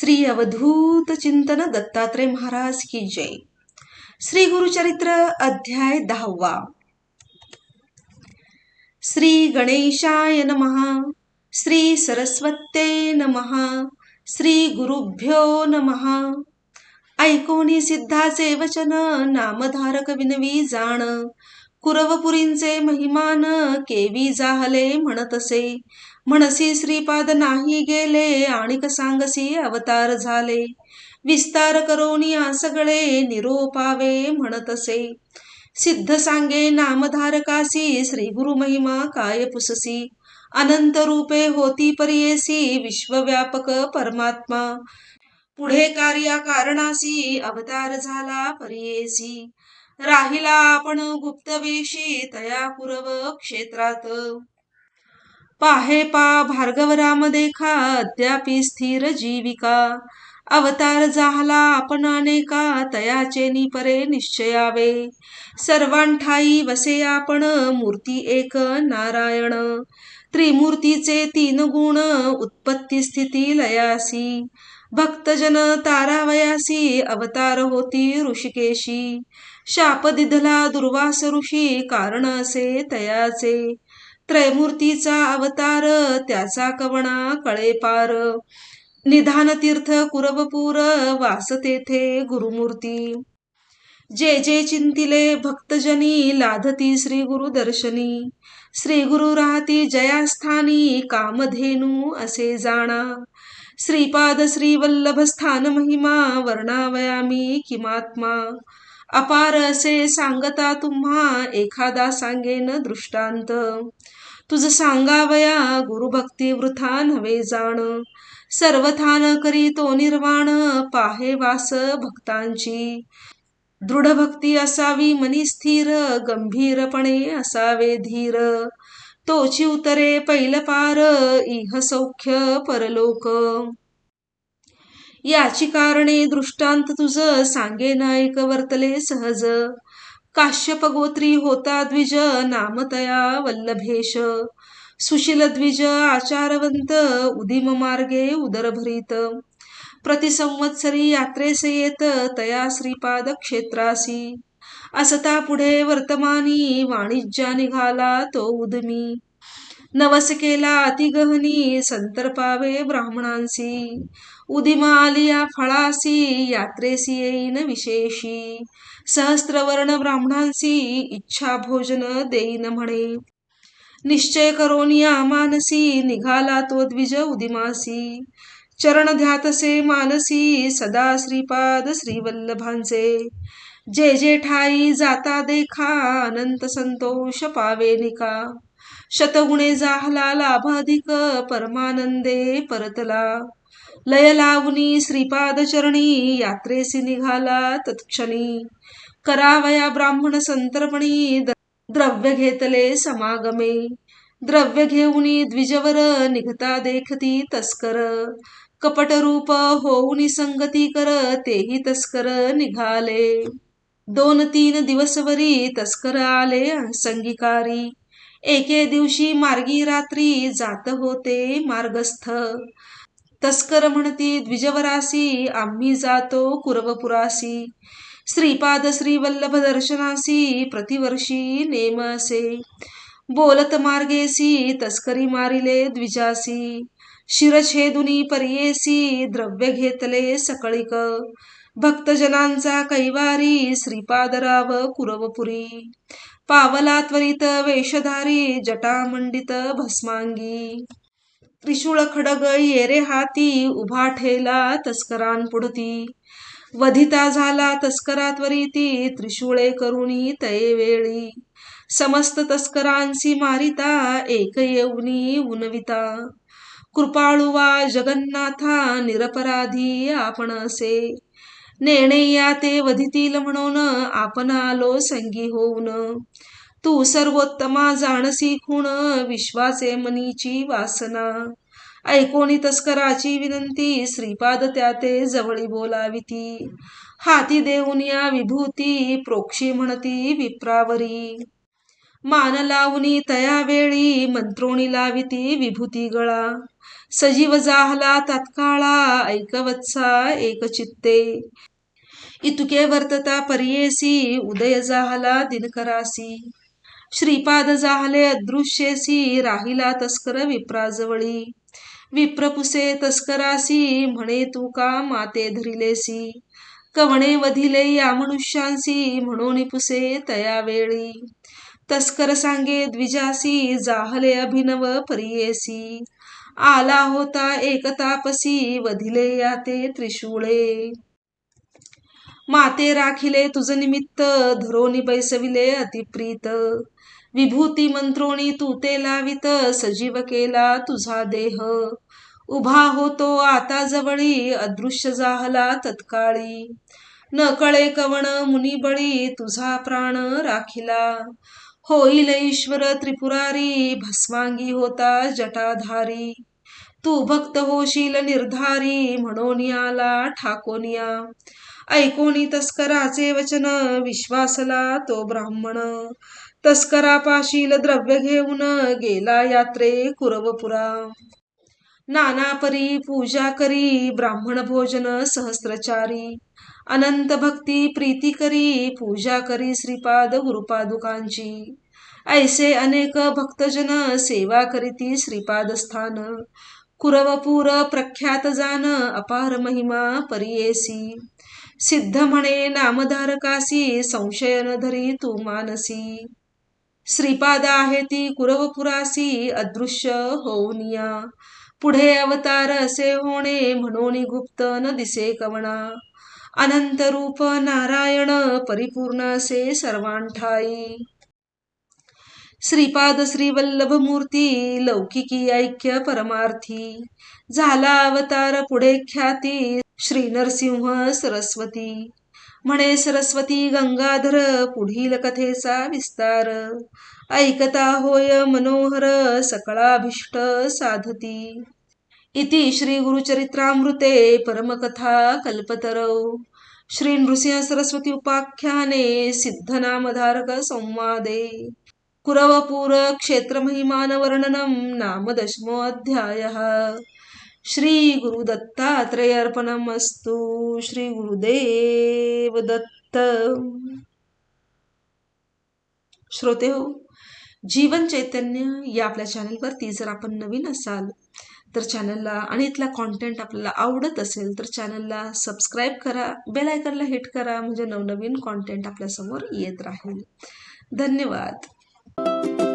श्री अवधूत चिंतन दत्तात्रय महाराज की जय. श्री गुरुचरित्र अध्याय दहावा. श्री गणेशाय नमहा श्री सरस्वते नमहा श्री गुरुभ्यो नमहा ऐकोनी सिद्धाचे वचन नामधारक विनवी जाण. कुरवपुरींचे महिमान केवी जाहले म्हणतसे. म्हणसी श्रीपाद नाही गेले आणिक सांगसी अवतार झाले. विस्तार करोनी सगळे निरोपावे म्हणतसे. सिद्ध सांगे नामधारकासी श्री गुरु महिमा काय पुससी. अनंत रूपे होती परियेसी विश्वव्यापक परमात्मा. पुढे कार्या कारणासी अवतार झाला परियेसी. राहिला आपण गुप्तवेशी तया कुरव क्षेत्रात. पाहे पा भार्गवराम देखा अद्यापि स्थिर जीविका. अवतार झाला आपण अनेका तयाचे निपरे निश्चयावे. सर्वांठाई वसे आपण मूर्ती एक नारायण. त्रिमूर्तीचे तीन गुण उत्पत्ती स्थिती लयासी. भक्तजन तारावयासी अवतार होती ऋषिकेशी. शाप दिधला दुर्वास ऋषी कारण असे तयाचे. त्रयमूर्तीचा अवतार त्याचा कवणा कळे पार निधान तीर्थ कुरवपूर वास तेथे गुरुमूर्ती. जे जे चिंतिले भक्तजनी लाधती श्री गुरु दर्शनी. श्री गुरु राहती जयास्थानी कामधेनू असे जाणा. श्रीपाद श्रीवल्लभ स्थान महिमा वर्णावयामी किमात्मा। अपार असे सांगता तुम्हा एखादा सांगेन दृष्टांत। तुझ सांगावया गुरुभक्ती वृथा नव्हे जाण। सर्वथान करी तो निर्वाण पाहे वास भक्तांची। दृढ भक्ती असावी मनी स्थिर गंभीरपणे असावे धीर। तोची उतरे पैल पार इह सौख्य परलोक. याची कारणे दृष्टांत तुझ सांगे नायक वर्तले सहज. काश्यप गोत्री होता द्विज नामतया वल्लभेश. सुशील द्विज आचारवंत उदिम मार्गे उदरभरीत. प्रतिसंवत्सरी यात्रेस येत तया श्रीपाद क्षेत्रासी. असता पुढे वर्तमानी वाणिज्या निघाला तो उदमी. नवस केला अतिगहनी संतर्पावे ब्राह्मणांसी. उदिमा आलिया फळासी यात्रेसी येईन विशेषी. सहस्त्रवर्ण ब्राह्मणांसी इच्छा भोजन देईन म्हणे. निश्चय करोनिया मानसी निघाला तो द्विज उदिमासी. चरण ध्यातसे मानसी सदा श्रीपाद श्रीवल्लभांचे. जे जे ठाई जाता देखा अनंत संतोष पावे निका. शतगुणे जाहला लाभाधिक परमानंदे परतला. लय लावणी श्रीपाद चरणी यात्रेसी निघाला तत्क्षणी. करावया ब्राह्मण संतर्पणी द्रव्य घेतले समागमे. द्रव्य घेऊनी द्विजवर निघता देखती तस्कर. कपट रूप होऊनी संगती कर तेही तस्कर निघाले. दोन तीन दिवसवरी तस्कर आले संगीकारी. एके दिवशी मार्गी रात्री जात होते मार्गस्थ. तस्कर म्हणती द्विजवरासी आम्ही जातो कुरवपुरासी. श्रीपाद श्रीवल्लभ दर्शनासी प्रतिवर्षी नेम असे बोलत मार्गेसी तस्करी मारिले द्विजासी. शिरछेदुनी परियेसी द्रव्य घेतले सकळिक. भक्तजनांचा कैवारी श्रीपादराव कुरवपुरी. पावला त्वरित वेशधारी जटामंडित भस्मांगी. त्रिशूळ खडग येरे हाती उभा ठेला तस्करांपुढती वधिता झाला तस्करा त्वरिती त्रिशूळे करुणी तये वेळी. समस्त तस्करांसी मारिता एक येऊनी उनविता. कृपाळुवा जगन्नाथा निरपराधी आपण असे. नेणे या ते वधितील म्हणून आपण आलो संगी होऊन. तू सर्वोत्तमा जाणसी खूण विश्वासे मनीची वासना. ऐकोणी तस्कराची विनंती श्रीपाद त्या ते जवळी बोलाविती. हाती देऊन या विभूती प्रोक्षी म्हणती विप्रावरी. मान लावणी तया वेळी मंत्रोणी लाविती विभूती गळा. सजीव जाहला तात्काळा ऐकवत्सा एक चित्ते इतुके वर्तता पर्येसी उदय जाहला दिनकरासी. श्रीपाद जाहले अदृश्येसी राहिला तस्कर विप्राजवळी. विप्रपुसे तस्करासी म्हणे तू का माते धरिलेसी? कवणे वधिले या मनुष्यांसी म्हणून पुसे तया वेळी. तस्कर सांगे द्विजासी जाहले अभिनव परियेसी. आला होता एक तापसी वधिले या ते त्रिशूळे. माते राखिले तुझ निमित्त धरोनी बैसविले अतिप्रीत. विभूती मंत्रोणी तू ते लावित सजीव केला तुझा देह. उभा होतो आता जवळी अदृश्य जाहला तत्काळी. न कळे कवण मुनी बळी तुझा प्राण राखिला. होईल ईश्वर त्रिपुरारी भस्मांगी होता जटाधारी. तू भक्त होशील निर्धारी म्हणून आला ठाकोनिया ऐकोनी तस्कराचे वचन विश्वासला तो ब्राह्मण. तस्करापाशील द्रव्य घेऊन गेला यात्रे कुरवपुरा. नाना परी पूजा करी ब्राह्मण भोजन सहस्त्रचारी अनंत भक्ती प्रीती करी पूजा करी श्रीपाद गुरुपादुकांची. ऐसे अनेक भक्तजन सेवा करीती श्रीपादस्थान. कुरवपूर प्रख्यात जान अपार महिमा परियेसी. सिद्ध म्हणे नामधारकासी संशय न धरी तू मानसी. श्रीपाद आहे ती कुरवपुरासी अदृश्य होऊनिया. पुढे अवतार असे होणे म्हणून गुप्त न दिसे कवणा. अनंत रूप नारायण परिपूर्ण असे सर्वांठाई. श्रीपाद श्रीवल्लभ मूर्ती लौकिकी ऐक्य परमार्थी झाला अवतार पुढे ख्याती श्री नरसिंह सरस्वती. म्हणे सरस्वती गंगाधर पुढील कथेचा विस्तार. ऐकता होय मनोहर सकळाभीष्ट साधती. इति श्री गुरुचरित्रामृते परमकथा कल्पतरौ. श्री नृसिंह सरस्वती उपाख्याने सिद्धनामधारक संवादे. कुरवपूर क्षेत्रमहिमान वर्णनं नाम दशमोऽध्यायः श्री गुरुदत्तात्रय अर्पणमस्तु श्री गुरुदेव दत्त श्रोते हो जीवन चैतन्य या आपल्या चॅनलवरती जर आपण नवीन असाल तर चॅनलला आणि इथला कॉन्टेंट आपल्याला आवडत असेल तर चॅनलला सबस्क्राईब करा बेल आयकनला हिट करा म्हणजे नवनवीन कॉन्टेंट आपल्यासमोर येत राहील. धन्यवाद. Thank you